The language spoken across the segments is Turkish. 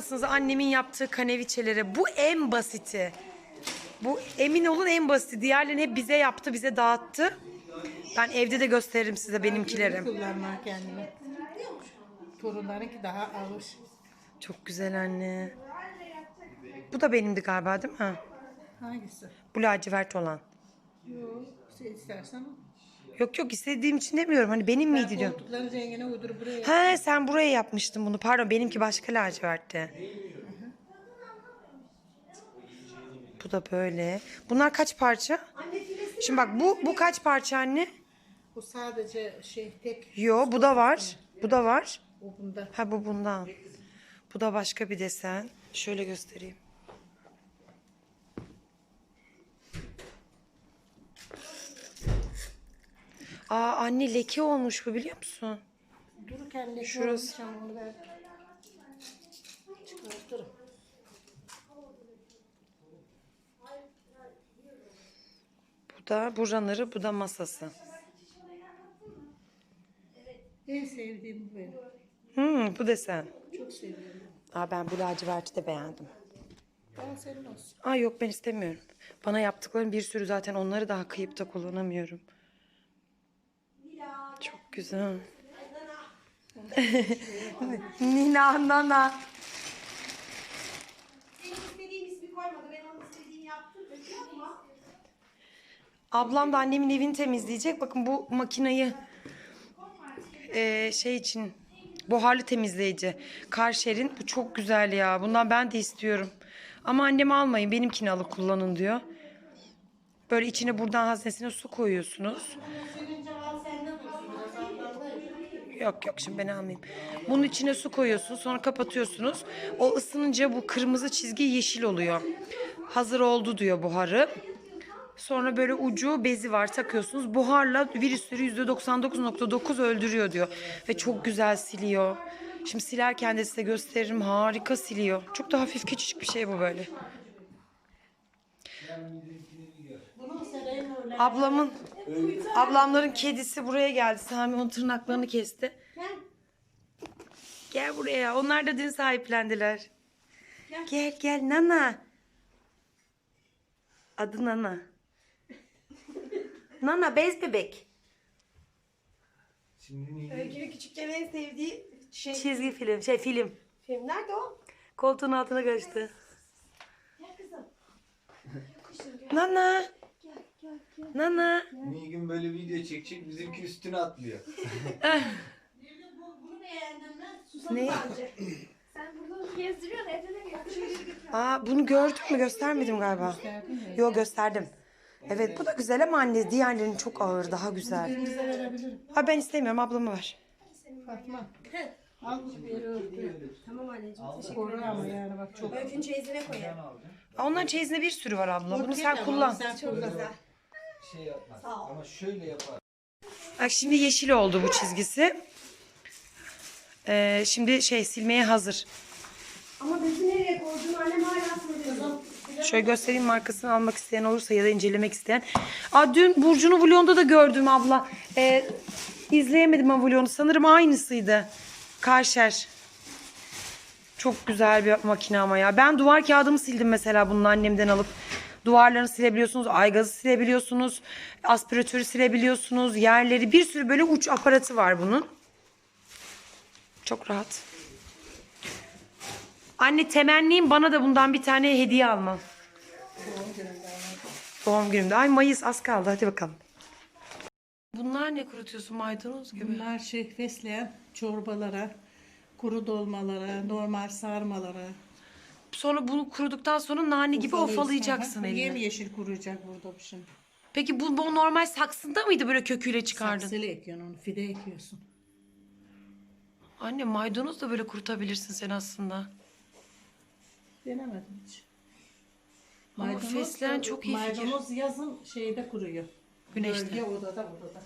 mısınız annemin yaptığı kaneviçelere? Bu en basiti. Bu emin olun en basiti. Diğerlerini hep bize yaptı, bize dağıttı. Ben evde de gösteririm size benimkileri. Kullanma. Torunlarınki daha ağır. Çok güzel anne. Bu da benimdi galiba değil mi? Hangisi? Bu lacivert olan. Yok. Sen istersen. Yok yok istediğim için demiyorum. Hani benim miydi diyorum. Koltukları rengine uydur buraya. He sen buraya yapmıştın bunu. Pardon benimki başka lacivertti. Bu da böyle. Bunlar kaç parça? Şimdi bak bu bu kaç parça anne? Bu sadece şey tek Yo bu da var. Bu da var. o bunda. Ha bu bundan. Bu da başka bir desen. Şöyle göstereyim. Aa anne leke olmuş bu biliyor musun? Dururken de Şurası. Ver. Çıkartırım. Bu da bu ranırı, bu da masası. En sevdiğim bu benim. Hmm, bu desen. Çok seviyorum. Aa ben bu laciverti de beğendim. Al senin olsun. Aa yok ben istemiyorum. Bana yaptıkların bir sürü zaten onları daha kıyıp da kullanamıyorum. Çok güzel. Nina nana. Senin istediğin ismi koymadı. Ben onun istediğini yaptım. Öyle yapma. Ablam da annemin evini temizleyecek. Bakın bu makinayı eee, şey için buharlı temizleyici. Karşer'in bu çok güzel ya. Bundan ben de istiyorum. Ama annemi almayın benimkini alıp kullanın diyor. Böyle içine buradan haznesine su koyuyorsunuz. Yok yok şimdi ben almayayım. Bunun içine su koyuyorsunuz sonra kapatıyorsunuz. O ısınınca bu kırmızı çizgi yeşil oluyor. Hazır oldu diyor buharı. Sonra böyle ucu bezi var takıyorsunuz. Buharla virüsleri %99.9 öldürüyor diyor. Ve çok güzel siliyor. Şimdi silerken de size gösteririm. Harika siliyor. Çok da hafif küçücük bir şey bu böyle. Ablamın ablamların kedisi buraya geldi. Sami onun tırnaklarını kesti. Gel buraya. Onlar da dün sahiplendiler. Gel gel Nana. Adı Nana. Nana bez bebek. Şimdi niye? Öykü'nün küçükken en sevdiği şey. Çizgi film, şey film. Film nerede o? Koltuğun altına kaçtı. Gel kızım. Nana. Gel gel gel. Nana. Nilgün böyle video çekecek bizimki üstüne atlıyor. Bunu beğendim ben. Susadım Ne? Sen burada gezdiriyorsun evde de gezdiriyorsun. Aa bunu gördün mü? Göstermedim galiba. Yok gösterdim. Evet bu da güzel ama anne diğerlerinin çok ağır daha güzel. Verebilirim. Ha ben istemiyorum ablamı ver. Fatma. Al bu bir örtü. Tamam anneciğim teşekkür Koru ama yani bak çok. Öykünün çeyizine koyalım. Aa, Onların çeyizinde bir sürü var abla. Bunu sen kullan. Sen kullan. güzel. Şey yapmaz. Ama şöyle yapar. Bak şimdi yeşil oldu bu çizgisi. Ee, şimdi şey silmeye hazır. Ama bezi nereye koydun annem hala soruyor. Şöyle göstereyim markasını almak isteyen olursa ya da incelemek isteyen. Aa, dün Burcu'nu Vlog'da da gördüm abla. Ee, izleyemedim ama. Sanırım aynısıydı. Karşer. Çok güzel bir makine ama ya. Ben duvar kağıdımı sildim mesela bunun annemden alıp. Duvarlarını silebiliyorsunuz, aygazı silebiliyorsunuz, aspiratörü silebiliyorsunuz, yerleri bir sürü böyle uç aparatı var bunun. Çok rahat. Anne temennim bana da bundan bir tane hediye alman. Doğum günümde. Ay Mayıs az kaldı. Hadi bakalım. Bunlar ne kurutuyorsun maydanoz gibi? Bunlar şey fesleğen çorbalara, kuru dolmalara, normal sarmalara. Sonra bunu kuruduktan sonra nane gibi ofalayacaksın Aha, eline. Yemyeşil kuruyacak burada bu şimdi. Peki bu, bu normal saksında mıydı böyle köküyle çıkardın? Saksılı ekiyorsun onu, fide ekiyorsun. Anne maydanoz da böyle kurutabilirsin sen aslında. Denemedim hiç. Ama fesleğen da- çok iyi fikir. Maydanoz yazın şeyde kuruyor. Güneşte. Gölge odada odada.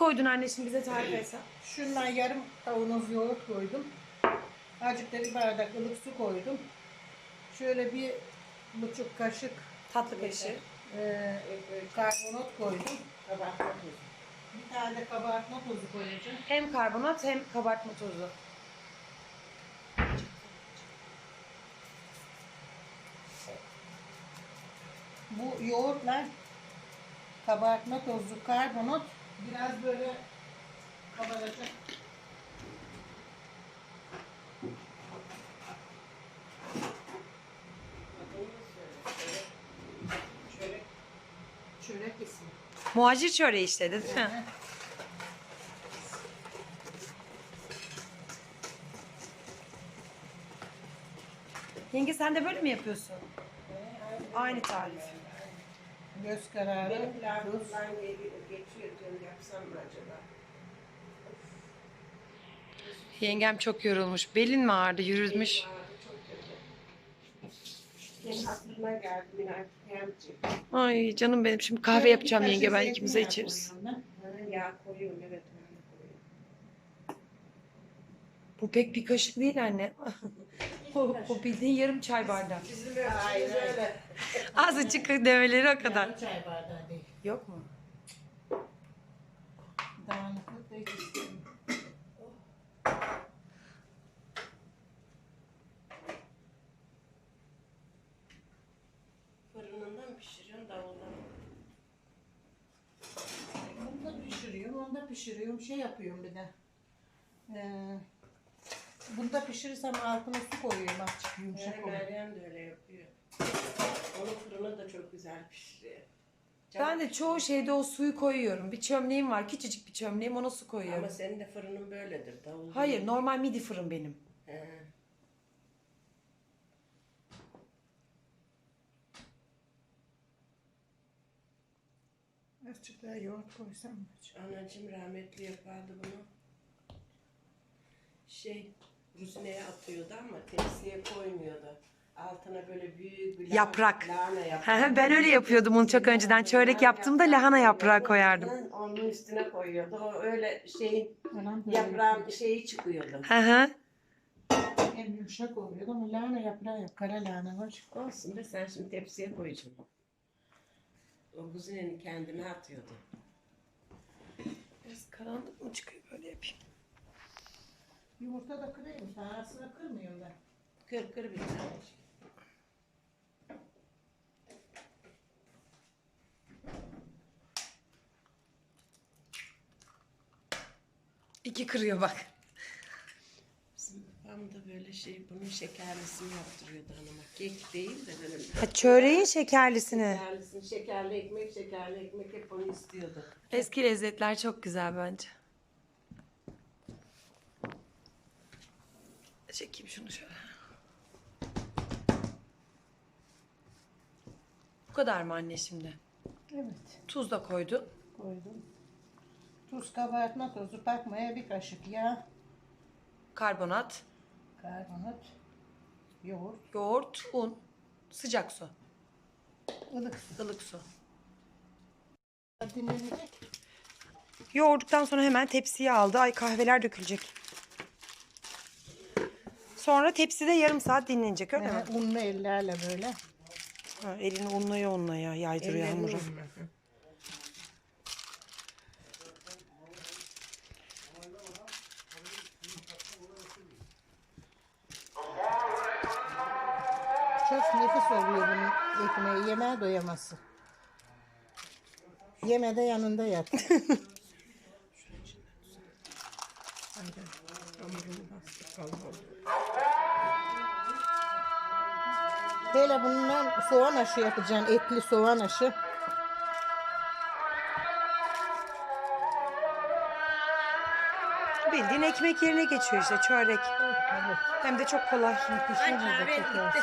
Koydun anne şimdi bize tarif etsen? Şundan yarım kavanoz yoğurt koydum. Azıcık da bir bardak ılık su koydum. Şöyle bir buçuk kaşık Tatlı kaşığı. e, karbonat koydum. Kabartma tozu. Bir tane de kabartma tozu koyacağım. Hem karbonat hem kabartma tozu. Bu yoğurtla kabartma tozu, karbonat biraz böyle kabaracak. Çörek. Çörek ismi. Muhacir çöreği işte değil mi? Yenge sen de böyle mi yapıyorsun? Aynı tarif. Göz kararı. Benim lahmacundan geçiyor diyorum yapsam mı acaba? Yengem çok yorulmuş. Belin mi ağrıdı? Çok kötü. Benim aklıma geldi Kıyamcı. Ay canım benim. Şimdi kahve Şöyle yapacağım yenge. Ben ikimize zeytinyağı içeriz. koyuyorum ben. Ha, Yağ koyuyorum evet öyle koyuyorum. Bu pek bir kaşık değil anne. o, o bildiğin yarım çay bardağı. Bizim ölçümüz öyle. Azıcık demeleri o kadar. Yarım çay bardağı değil. Yok mu? Dağınıklık da hiç istemiyorum. Fırınında mı pişiriyorsun davulda mı? Bunu da pişiriyorum, onu da pişiriyorum. Şey yapıyorum bir de. Ee, bunu da pişirirsem altına su koyuyorum azıcık yumuşak Yani oluyor. Meryem de öyle yapıyor. Onun fırını da çok güzel pişiriyor. Ben de çoğu şeyde o suyu koyuyorum. Bir çömleğim var. Küçücük bir çömleğim. Ona su koyuyorum. Ama senin de fırının böyledir davul. Hayır normal midi fırın benim. He. Azıcık daha yoğurt koysam mı? Anacığım rahmetli yapardı bunu. Şey, ruzineye atıyordu ama tepsiye koymuyordu. Altına böyle büyük bir Yaprak. lahana yaprağı. ben öyle yapıyordum onu çok önceden. Çörek yaptığımda lahana yaprağı koyardım. Onun üstüne koyuyordu. O öyle şeyin yaprağın şeyi çıkıyordu. Hı hı. Hem yumuşak oluyor ama lahana yaprağı yok. Kara lahana var. Olsun be sen şimdi tepsiye koyacaksın. O kuzinenin kendine atıyordu. Biraz karanlık mı çıkıyor böyle yapayım? Yumurta da kırayım. Arasına kırmıyorum ben. Kır kır bir tane. İki kırıyor bak. Bizim babam da böyle şey bunun şekerlisini yaptırıyordu hanıma. Kek değil de böyle Ha, çöreğin şekerlisini. şekerlisini, şekerli ekmek, şekerli ekmek hep onu istiyordu. Eski lezzetler çok güzel bence. Çekeyim şunu şöyle. Bu kadar mı anne şimdi? Evet. Tuz da koydu. Koydum. Tuz, kabartma tozu, bakmaya bir kaşık yağ, Karbonat, karbonat, yoğurt, yoğurt, un, sıcak su, ılık su. ılık su. Dinlenecek. Yoğurduktan sonra hemen tepsiye aldı. Ay kahveler dökülecek. Sonra tepside yarım saat dinlenecek öyle mi? Unlu ellerle böyle. Ha, elini unlaya unlaya yaydırıyor hamuru. Çok nefis oluyor bunun ekmeği. Yemeğe doyamazsın. Yeme de yanında yat. Böyle bundan soğan aşı yapacaksın. Etli soğan aşı. Bildiğin ekmek yerine geçiyor işte çörek. Evet. Hem de çok kolay. De çekersin.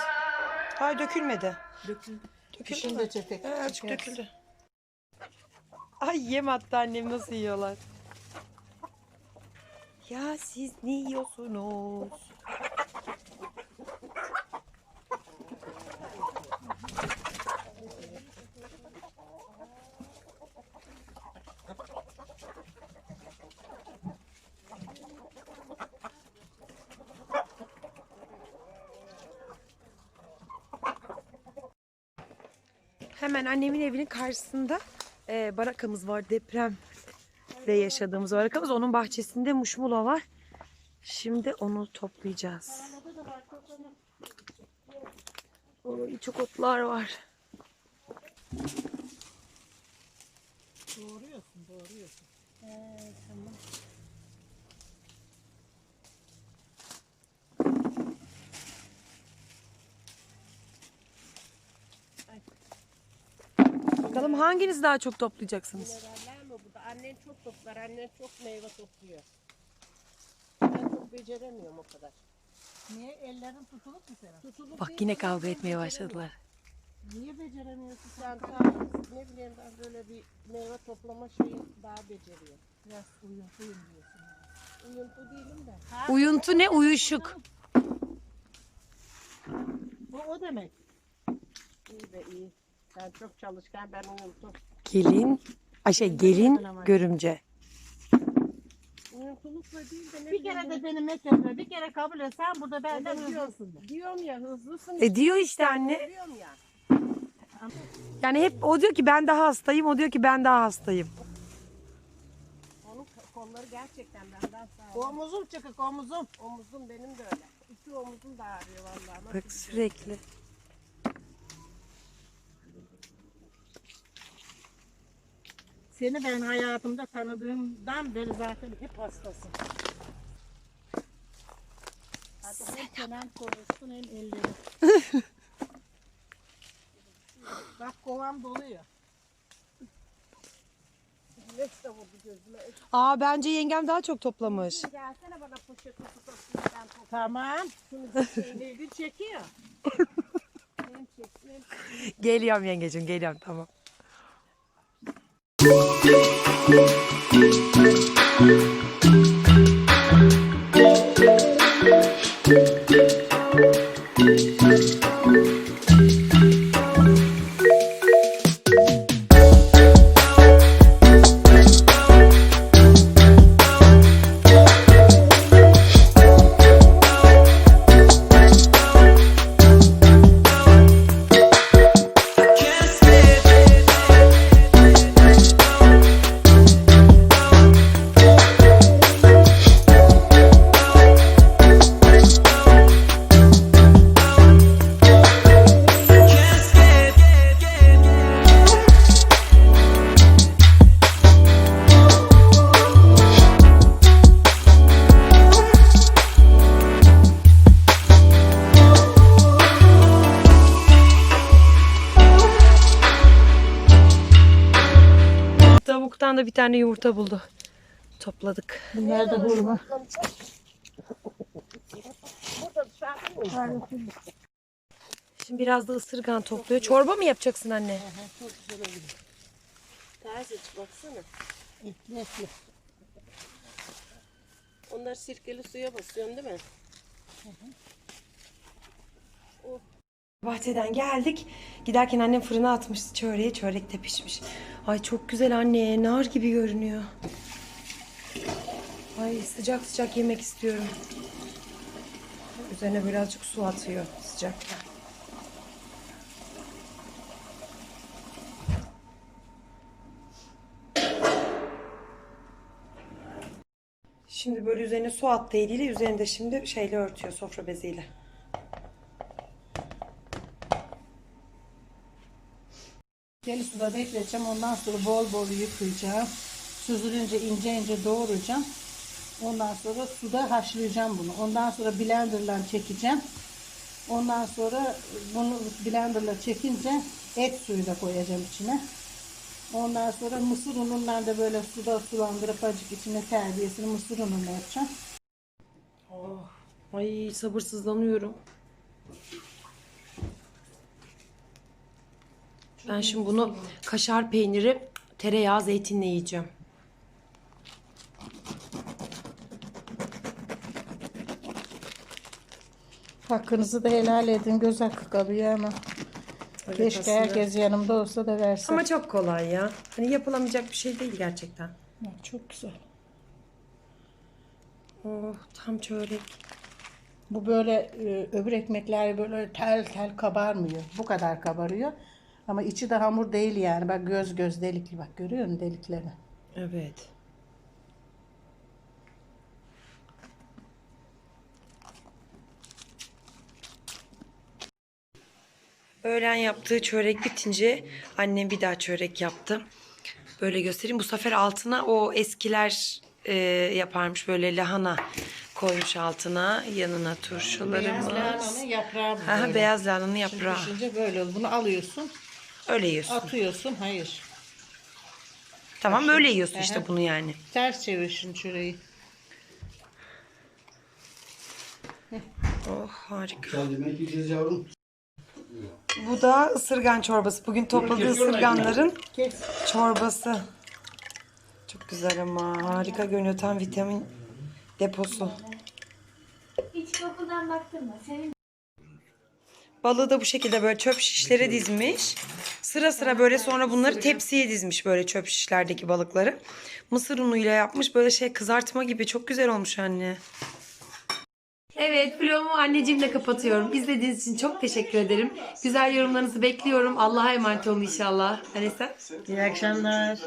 Hayır dökülmedi. Döküldü. Çeker. Ee, azıcık döküldü. Ay yem attı annem nasıl yiyorlar. Ya siz ne yiyorsunuz? Hemen annemin evinin karşısında e, barakamız var. Depremde yaşadığımız barakamız. Onun bahçesinde muşmula var. Şimdi onu toplayacağız. Oy, çok otlar var. Doğruyorsun, doğruyorsun. Ee, tamam. Bakalım hanginiz daha çok toplayacaksınız? Mineraller mi bu da? Annen çok toplar. Annen çok meyve topluyor. Ben çok beceremiyorum o kadar. Niye ellerin tutulup mu senin? Tutulup Bak değil, yine kavga ben etmeye başladılar. Niye beceremiyorsun Sen tam ne bileyim ben böyle bir meyve toplama şeyi daha beceriyorum. Biraz uyuntuyum diyorsun. Uyuntu değilim de. Uyuntu ne? Uyuşuk. Bu o demek. İyi de iyi. Sen çok çalışkan ben uyuntu. Gelin. Ay şey gelin görümce. Uyuntulukla değil de ne Bir kere de beni methetme, bir kere kabul et. Sen burada benden hızlısın. de. Diyorum ya hızlısın. E diyor işte anne. Diyorum ya. Yani hep o diyor ki ben daha hastayım. O diyor ki ben daha hastayım. Onun kolları gerçekten benden sağlam. Omuzum çıkık, omuzum. Omuzum benim de öyle. İki omuzum da ağrıyor vallahi. Nasıl Bak sürekli. Seni ben hayatımda tanıdığımdan beri zaten hep hastasın. Hadi hem çenen konuşsun hem ellerin. Bak kovam doluyor. Güneş de vurdu gözüme. E, Aa bence yengem daha çok toplamış. Gelsene bana poşet kutu toplayayım ben toplayayım. Tamam. Şeyini gün çekiyor. Geliyorum yengecim geliyorum tamam. Tavuktan da tane yumurta buldu. Topladık. Bunlar da hurma. Şimdi biraz da ısırgan topluyor. Çorba mı yapacaksın anne? Tazecik baksana. Etli etli. Onları sirkeli suya basıyorsun değil mi? Bahçeden geldik. Giderken annem fırına atmış çöreği. Çörek de pişmiş. Ay çok güzel anne. Nar gibi görünüyor. Ay sıcak sıcak yemek istiyorum. Üzerine birazcık su atıyor sıcakken. Şimdi böyle üzerine su attı eliyle. Üzerinde şimdi şeyle örtüyor sofra beziyle. Deli suda bekleteceğim. Ondan sonra bol bol yıkayacağım. Süzülünce ince ince doğrayacağım. Ondan sonra suda haşlayacağım bunu. Ondan sonra blenderla çekeceğim. Ondan sonra bunu blenderla çekince et suyu da koyacağım içine. Ondan sonra mısır unundan da böyle suda sulandırıp acık içine terbiyesini mısır unuyla yapacağım. Oh, ay sabırsızlanıyorum. Ben şimdi bunu kaşar peyniri, tereyağı, zeytinle yiyeceğim. Hakkınızı da helal edin. Göz hakkı kalıyor ama. Evet, Keşke aslında. herkes yanımda olsa da verse. Ama çok kolay ya. Hani yapılamayacak bir şey değil gerçekten. Ya, Çok güzel. Oh, tam çörek. Bu böyle e, öbür ekmekler böyle tel tel kabarmıyor. Bu kadar kabarıyor. Ama içi de hamur değil yani. Bak göz göz delikli bak görüyor musun deliklerini? Evet. Öğlen yaptığı çörek bitince annem bir daha çörek yaptı. Böyle göstereyim. Bu sefer altına o eskiler e, yaparmış böyle lahana koymuş altına. Yanına Beyaz turşularımız. lahananın yaprağı bu Ha, böyle. beyaz lahananın Şimdi yaprağı. pişince böyle olur. Bunu alıyorsun, Öyle yiyorsun. atıyorsun. Hayır. Tamam öyle yiyorsun Aha. işte bunu yani. Ters çevir şimdi şurayı. Oh harika. Güzel yemek yiyeceğiz yavrum. Bu da ısırgan çorbası. Bugün topladığı ısırganların çorbası. Çok güzel ama harika görünüyor. Tam vitamin deposu. Hiç kapıdan baktırma. Senin Balığı da bu şekilde böyle çöp şişlere dizmiş. Sıra sıra böyle sonra bunları tepsiye dizmiş böyle çöp şişlerdeki balıkları. Mısır unuyla yapmış böyle şey kızartma gibi çok güzel olmuş anne. Evet vlogumu anneciğimle kapatıyorum. İzlediğiniz için çok teşekkür ederim. Güzel yorumlarınızı bekliyorum. Allah'a emanet olun inşallah. Anne sen? İyi akşamlar.